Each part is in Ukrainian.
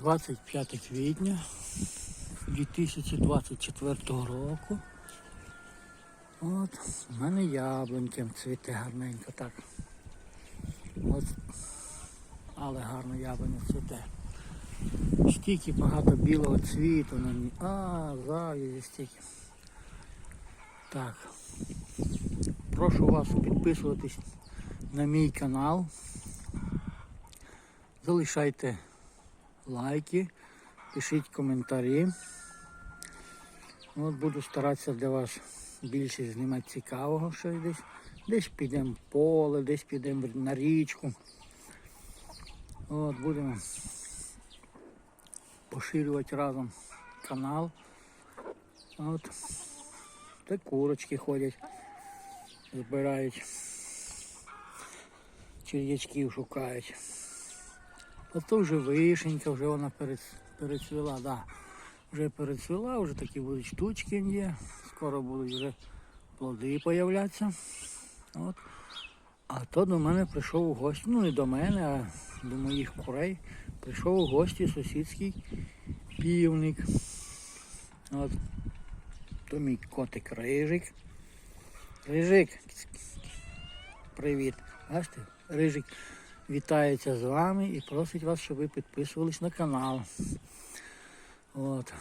25 квітня 2024 року. От, у мене яблуньки цвіте гарненько так. От, але гарно яблуня цвіте. Стільки багато білого цвіту на ній. А, зав'язі стільки. Так. Прошу вас підписуватись на мій канал. Залишайте лайки, пишіть коментарі. От буду старатися для вас більше знімати цікавого щось десь. Десь підемо в поле, десь підемо на річку. От будемо поширювати разом канал. От. Та курочки ходять, збирають, черв'ячків шукають. Ото вже вишенька, вже вона перецвіла, да. Вже перецвіла, вже такі будуть штучки є. Скоро будуть вже плоди появлятися. От. А то до мене прийшов у гості, ну не до мене, а до моїх курей. Прийшов у гості сусідський півник. От. То мій котик Рижик. Рижик. Привіт. Бачите? Рижик вітається з вами і просить вас, щоб ви підписувались на канал. От.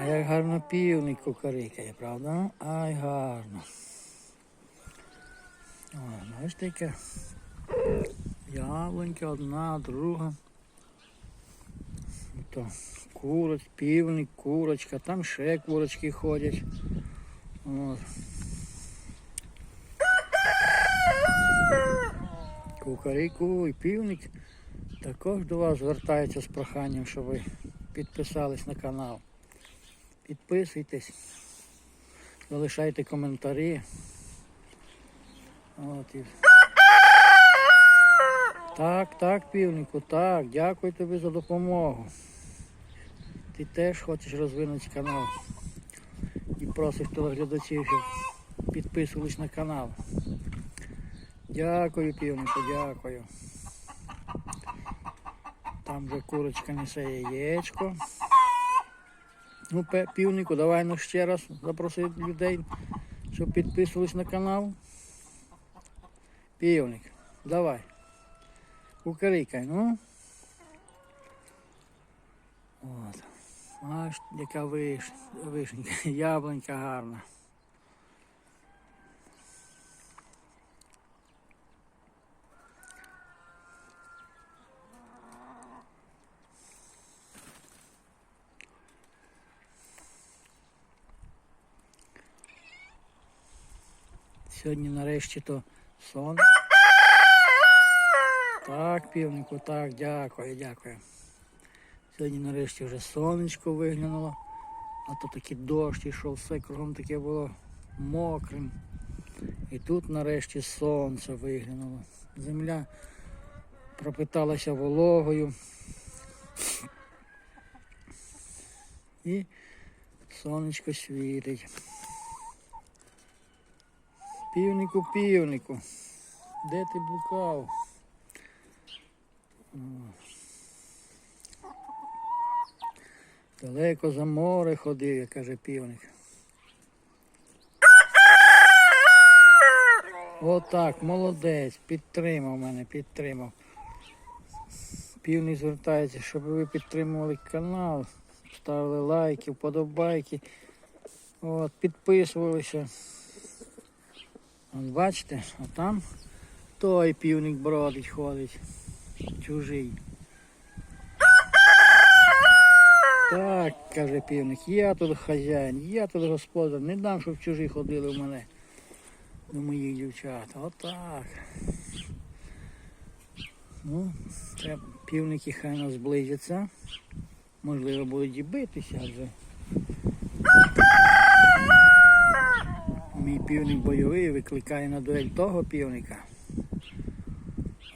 А як гарно півник кукарикає, правда? Ай гарно. О, знаєш таке. Яблонька одна, друга. То куроч, півник, курочка, там ще курочки ходять. От. Кукарику і півник також до вас звертаються з проханням, щоб ви підписались на канал. Підписуйтесь, залишайте коментарі. От і... Так, так, півнику, так, дякую тобі за допомогу. Ти теж хочеш розвинути канал. І просиш телеглядачів, щоб підписувались на канал. Дякую, півнику, дякую. Там вже курочка несе яєчко. Ну, півнику, давай ну ще раз запроси людей, щоб підписувались на канал. Півник, давай. Кукарикай, ну. От. Аж яка виш... вишенька, яблунька гарна. Сьогодні нарешті то сон. Так, півнику, так, дякую, дякую. Сьогодні нарешті вже сонечко виглянуло, а то такий дощ ішов, все кругом таке було мокрим. І тут нарешті сонце виглянуло. Земля пропиталася вологою. І сонечко світить. Півнику, півнику, де ти блукав? Далеко за море ходив, як каже півник. Отак, молодець, підтримав мене, підтримав. Півник звертається, щоб ви підтримували канал, ставили лайки, вподобайки, от, підписувалися. От бачите, а там той півник бродить, ходить, чужий. Так, каже півник, я тут хазяїн, я тут господар, не дам, щоб чужі ходили в мене до моїх дівчат. Отак. Ну, треба півники хай нас зблизяться. Можливо, будуть і битися вже. Мій півник бойовий викликає на дуель того півника.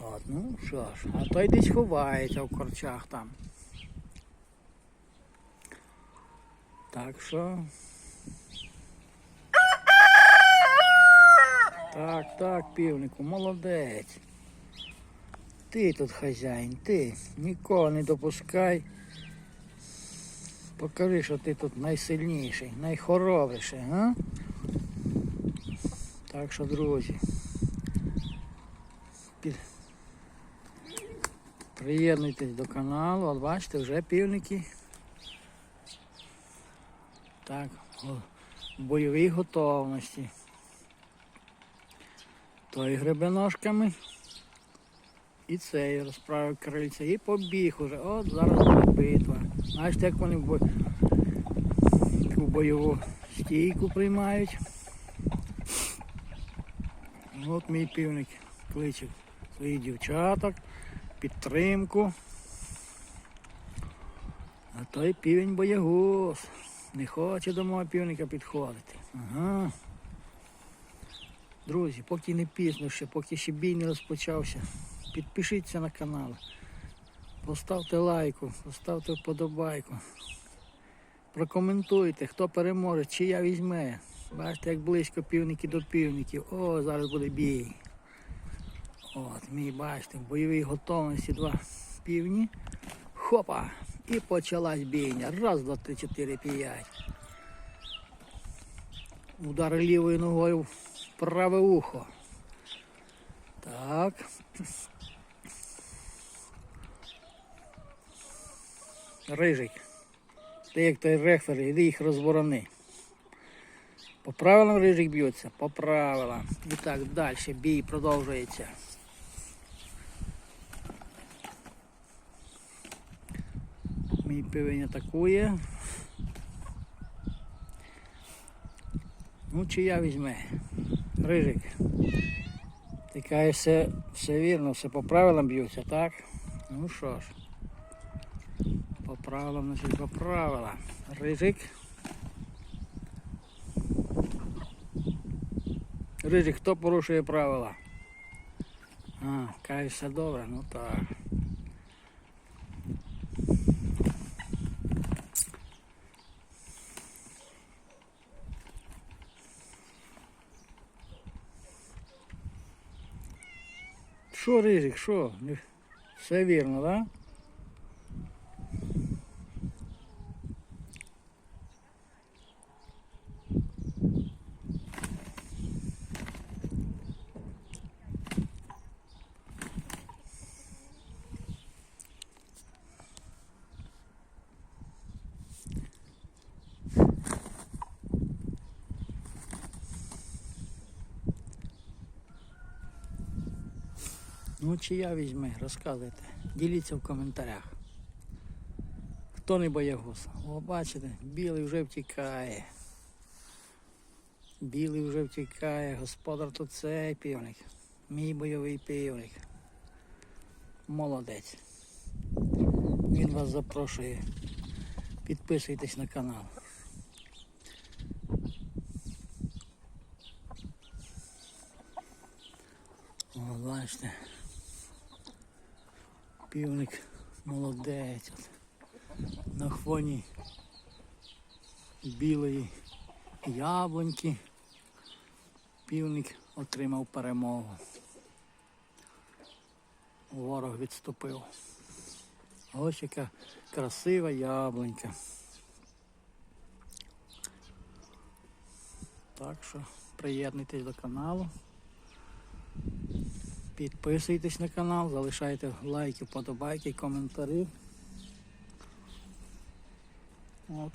От, ну що ж, а той десь ховається в корчах там. Так що. Так, так, півнику, молодець. Ти тут хазяїн, ти нікого не допускай. Покажи, що ти тут найсильніший, найхоробріший, а? Так що, друзі. пі- Приєднуйтесь до каналу, от бачите, вже півники. Так, в бойовій готовності. Той гребеножками. І цей розправив крильця. І побіг уже. От зараз буде битва. Знаєте, як вони в, бой... в бойову стійку приймають. От мій півник кличе своїх дівчаток, підтримку. А той півень боягуз. Не хоче до мого півника підходити. Ага. Друзі, поки не пізно ще, поки ще бій не розпочався, підпишіться на канал, поставте лайку, поставте вподобайку. Прокоментуйте, хто переможе, чия візьме. Бачите, як близько півники до півників. О, зараз буде бій. От, мій бачите, в бойовій готовності два півні. Хопа! І почалась бійня. Раз, два, три, чотири, п'ять. Удар лівою ногою в праве ухо. Так. Рижик. Ти як той рефер, іди їх розборони. По правилам рижик б'ється, по правилам. І так далі бій продовжується. Мій пивень атакує. Ну, чи я візьме? Рижик. Ти кажеш, все, все вірно, все по правилам б'ються, так? Ну що ж. По правилам, значить по правилам. Рижик. Рижик, хто порушує правила? А, все добре, ну так. Що, Рижик, що? Все вірно, так? Да? Ну, чи я візьме, розказуйте. Діліться в коментарях. Хто не боягуз? О, бачите, білий вже втікає. Білий вже втікає, господар тут цей півник. Мій бойовий півник. Молодець. Він вас запрошує. Підписуйтесь на канал. О, бачите. Півник молодець. На фоні білої яблуньки. Півник отримав перемогу. Ворог відступив. Ось яка красива яблунька. Так що приєднуйтесь до каналу. Підписуйтесь на канал, залишайте лайки, вподобайки, коментарі. От.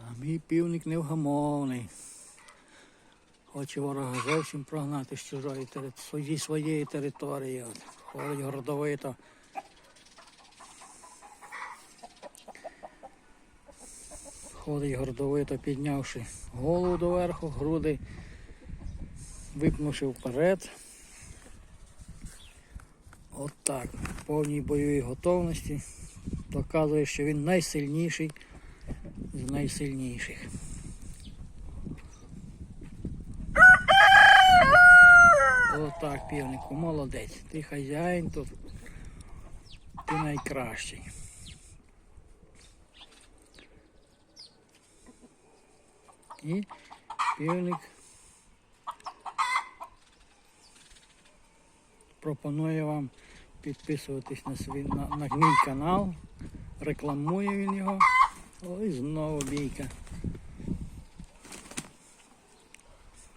А мій півник невгамовний. Хоче ворога зовсім прогнати з чужої території, своєї території. Ходить гордовито. Ходить гордовито, піднявши голову доверху, груди випнувши вперед. От в повній бойовій готовності. Доказує, що він найсильніший з найсильніших. Отак, півнику, молодець. Ти хазяїн тут. Ти найкращий. І півник пропоную вам підписуватись на, свій, на, на мій канал. Рекламує він його. Ой, знову бійка.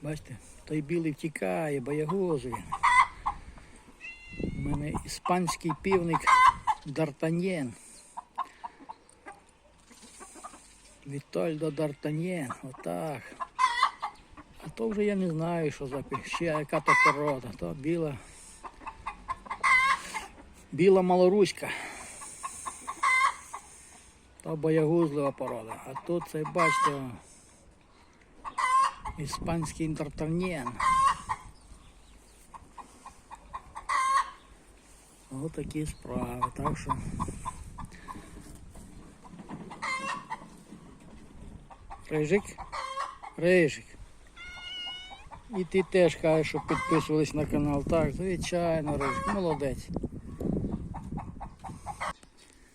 Бачите, той білий втікає, боягузує. У мене іспанський півник Д'Артаньєн. Вітольдо Д'Артаньєн, отак. А то вже я не знаю, що за ще яка то порода. То біла. Біла малоруська. То боягузлива порода. А тут це бачите. Іспанський Д'Артаньєн. Ось такі справи. Так що. Рижик. Рижик. І ти теж кажеш, що підписувались на канал. Так, звичайно, Рижик. Молодець.